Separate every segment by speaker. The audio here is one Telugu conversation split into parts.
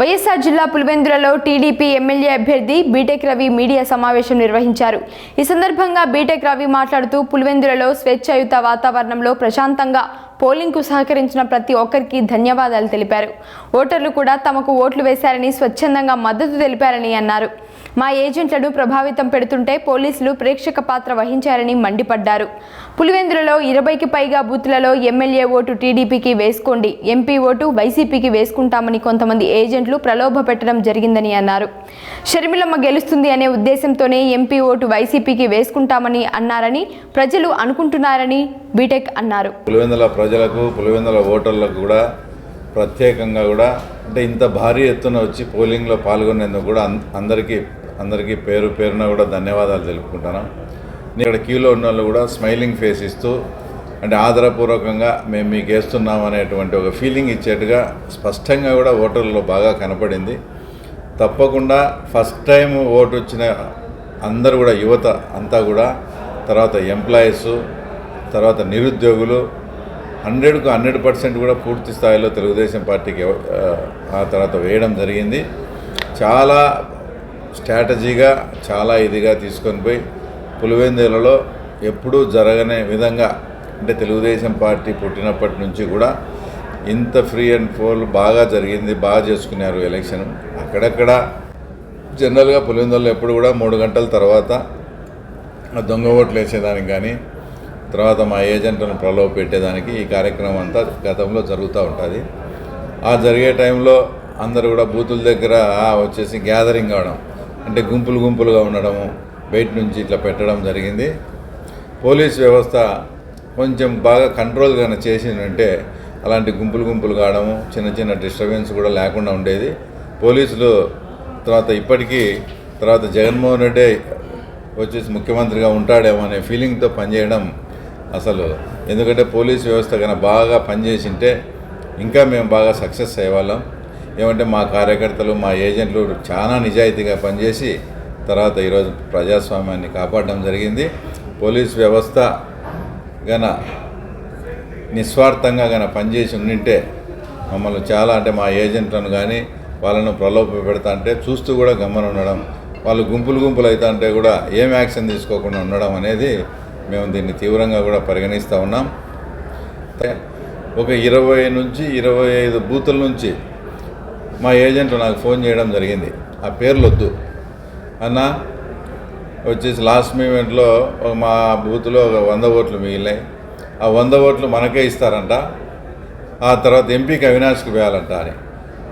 Speaker 1: వైఎస్ఆర్ జిల్లా పులివెందులలో టీడీపీ ఎమ్మెల్యే అభ్యర్థి బీటెక్ రవి మీడియా సమావేశం నిర్వహించారు. ఈ సందర్భంగా బీటెక్ రవి మాట్లాడుతూ పులివెందులలో స్వేచ్ఛాయుత వాతావరణంలో ప్రశాంతంగా పోలింగ్కు సహకరించిన ప్రతి ఒక్కరికి ధన్యవాదాలు తెలిపారు. ఓటర్లు కూడా తమకు ఓట్లు వేశారని స్వచ్ఛందంగా మద్దతు తెలిపారని అన్నారు. మా ఏజెంట్లను ప్రభావితం పెడుతుంటే పోలీసులు ప్రేక్షక పాత్ర వహించారని మండిపడ్డారు. పులివెందులలో ఇరవైకి పైగా బూత్లలో ఎమ్మెల్యే ఓటు టీడీపీకి వేసుకోండి ఎంపీ ఓటు వైసీపీకి వేసుకుంటామని కొంతమంది ఏజెంట్లు ప్రలోభ పెట్టడం జరిగిందని అన్నారు. షర్మిలమ్మ గెలుస్తుంది అనే ఉద్దేశంతోనే ఎంపీ ఓటు వైసీపీకి వేసుకుంటామని అన్నారని ప్రజలు అనుకుంటున్నారని బీటెక్ అన్నారు.
Speaker 2: పులివెందుల ప్రజలకు పులివెందుల ఓటర్లకు కూడా ప్రత్యేకంగా కూడా అంటే ఇంత భారీ ఎత్తున వచ్చి పోలింగ్లో పాల్గొనేందుకు కూడా అందరికీ అందరికీ పేరు పేరున కూడా ధన్యవాదాలు తెలుపుకుంటాను నేను ఇక్కడ క్యూలో ఉన్న వాళ్ళు కూడా స్మైలింగ్ ఫేస్ ఇస్తూ అంటే ఆదరపూర్వకంగా మేము మీకు వేస్తున్నాం అనేటువంటి ఒక ఫీలింగ్ ఇచ్చేట్టుగా స్పష్టంగా కూడా ఓటర్లలో బాగా కనపడింది. తప్పకుండా ఫస్ట్ టైం ఓటు వచ్చిన అందరు కూడా యువత అంతా కూడా తర్వాత ఎంప్లాయీస్ తర్వాత నిరుద్యోగులు హండ్రెడ్కు హండ్రెడ్ పర్సెంట్ కూడా పూర్తి స్థాయిలో తెలుగుదేశం పార్టీకి ఆ తర్వాత వేయడం జరిగింది. చాలా స్ట్రాటజీగా చాలా ఇదిగా తీసుకొని పోయి పులివెందులలో ఎప్పుడూ జరగని విధంగా అంటే తెలుగుదేశం పార్టీ పుట్టినప్పటి నుంచి కూడా ఇంత ఫ్రీ అండ్ ఫోల్ బాగా జరిగింది బాగా చేసుకున్నారు ఎలక్షన్. అక్కడక్కడ జనరల్గా పులివెందులలో ఎప్పుడు కూడా మూడు గంటల తర్వాత దొంగ ఓట్లు వేసేదానికి కానీ తర్వాత మా ఏజెంట్లను ప్రలోభ పెట్టేదానికి ఈ కార్యక్రమం అంతా గతంలో జరుగుతూ ఉంటుంది. ఆ జరిగే టైంలో అందరూ కూడా బూతుల దగ్గర వచ్చేసి గ్యాదరింగ్ అవడం. అంటే గుంపులు గుంపులుగా ఉండడము బయట నుంచి ఇట్లా పెట్టడం జరిగింది. పోలీస్ వ్యవస్థ కొంచెం బాగా కంట్రోల్ కానీ చేసిందంటే అలాంటి గుంపులు గుంపులు కావడము చిన్న చిన్న డిస్టర్బెన్స్ కూడా లేకుండా ఉండేది. పోలీసులు తర్వాత ఇప్పటికీ తర్వాత జగన్మోహన్ రెడ్డి వచ్చేసి ముఖ్యమంత్రిగా ఉంటాడేమో అనే ఫీలింగ్తో పనిచేయడం అసలు. ఎందుకంటే పోలీస్ వ్యవస్థ కన్నా బాగా పనిచేసింటే ఇంకా మేము బాగా సక్సెస్ అయ్యేవాళ్ళం. ఏమంటే మా కార్యకర్తలు మా ఏజెంట్లు చాలా నిజాయితీగా పనిచేసి తర్వాత ఈరోజు ప్రజాస్వామ్యాన్ని కాపాడడం జరిగింది. పోలీస్ వ్యవస్థ గన నిస్వార్థంగా గన పనిచేసి ఉండింటే మమ్మల్ని చాలా అంటే మా ఏజెంట్లను కానీ వాళ్ళను ప్రలోభ పెడతా అంటే చూస్తూ కూడా గమ్మన ఉండడం వాళ్ళు గుంపులు గుంపులు అవుతా అంటే కూడా ఏం యాక్షన్ తీసుకోకుండా ఉండడం అనేది మేము దీన్ని తీవ్రంగా కూడా పరిగణిస్తూ ఉన్నాం. ఒక ఇరవై నుంచి ఇరవై ఐదు బూతుల నుంచి మా ఏజెంట్ నాకు ఫోన్ చేయడం జరిగింది. ఆ పేర్లు వద్దు అన్న వచ్చేసి లాస్ట్ మూమెంట్లో ఒక మా బూత్లో ఒక వంద ఓట్లు మిగిలినాయి. ఆ వంద ఓట్లు మనకే ఇస్తారంట. ఆ తర్వాత ఎంపీకి అవినాష్కి వేయాలంట అని.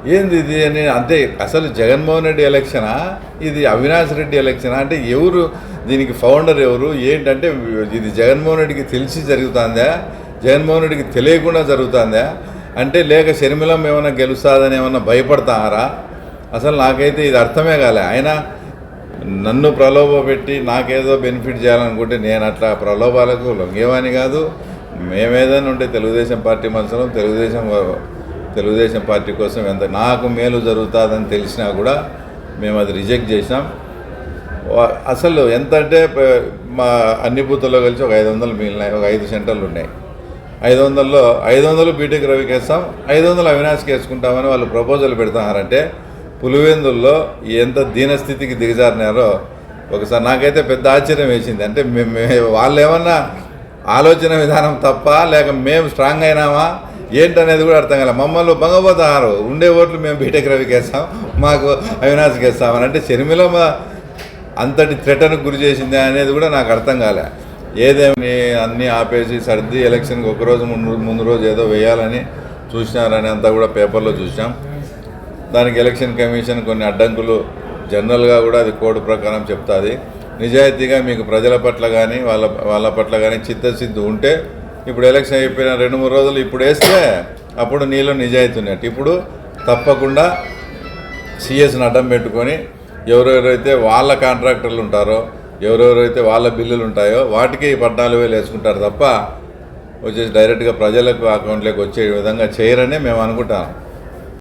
Speaker 2: ఏంది ఇది? అని అంతే అసలు జగన్మోహన్ రెడ్డి ఎలక్షనా? ఇది అవినాష్ రెడ్డి ఎలక్షనా? అంటే ఎవరు? దీనికి ఫౌండర్ ఎవరు? ఏంటంటే ఇది జగన్మోహన్ రెడ్డికి తెలిసి జరుగుతుందా? జగన్మోహన్ రెడ్డికి తెలియకుండా జరుగుతుందా? అంటే లేక షర్మిలం ఏమైనా గెలుస్తుందని ఏమన్నా భయపడతారా? అసలు నాకైతే ఇది అర్థమే కాలే. ఆయన నన్ను ప్రలోభ పెట్టి నాకేదో బెనిఫిట్ చేయాలనుకుంటే నేను అట్లా ప్రలోభాలకు లొంగేవాని కాదు. మేమేదైనా ఉంటే తెలుగుదేశం పార్టీ మనసులో తెలుగుదేశం తెలుగుదేశం పార్టీ కోసం ఎంత నాకు మేలు జరుగుతుందని తెలిసినా కూడా మేము అది రిజెక్ట్ చేసినాం. అసలు ఎంత అంటే మా అన్ని బూతుల్లో కలిసి ఒక ఐదు వందలు మిగిలినాయి ఒక ఐదు సెంటర్లు ఉన్నాయి. ఐదు వందల్లో ఐదు వందలు బీటెక్ రవికి వేస్తాం ఐదు వందలు అవినాష్కి వేసుకుంటామని వాళ్ళు ప్రపోజల్ పెడుతున్నారంటే పులివెందుల్లో ఎంత దీనస్థితికి దిగజారినారో ఒకసారి నాకైతే పెద్ద ఆశ్చర్యం వేసింది. అంటే మేము వాళ్ళు ఏమన్నా ఆలోచన విధానం తప్ప లేక మేము స్ట్రాంగ్ అయినామా? ఏంటనేది కూడా అర్థం కాలే. మమ్మల్ని బంగపోతున్నారు ఉండే ఓట్లు మేము బీటెక్ రవికి వేస్తాం మాకు అవినాష్కి వేస్తామని. అంటే షర్మిల అంతటి థ్రెటన్కు గురి చేసింది అనేది కూడా నాకు అర్థం కాలే. ఏదేమి అన్నీ ఆపేసి సర్ది ఎలక్షన్కి ఒక రోజు ముందు ముందు రోజు ఏదో వేయాలని చూసినారని అంతా కూడా పేపర్లో చూసాం దానికి ఎలక్షన్ కమిషన్ కొన్ని అడ్డంకులు జనరల్గా కూడా అది కోడ్ ప్రకారం చెప్తుంది. నిజాయితీగా మీకు ప్రజల పట్ల కానీ వాళ్ళ వాళ్ళ పట్ల కానీ చిత్తశుద్ధి ఉంటే ఇప్పుడు ఎలక్షన్ అయిపోయిన రెండు మూడు రోజులు ఇప్పుడు వేస్తే అప్పుడు నీలో నిజాయితీ ఉన్నట్టు. ఇప్పుడు తప్పకుండా సిఎస్ని అడ్డం పెట్టుకొని ఎవరెవరైతే వాళ్ళ కాంట్రాక్టర్లు ఉంటారో ఎవరెవరైతే వాళ్ళ బిల్లులు ఉంటాయో వాటికి పద్నాలుగు వేలు వేసుకుంటారు తప్ప వచ్చేసి డైరెక్ట్గా ప్రజలకు అకౌంట్లోకి వచ్చే విధంగా చేయరనే మేము అనుకుంటాం.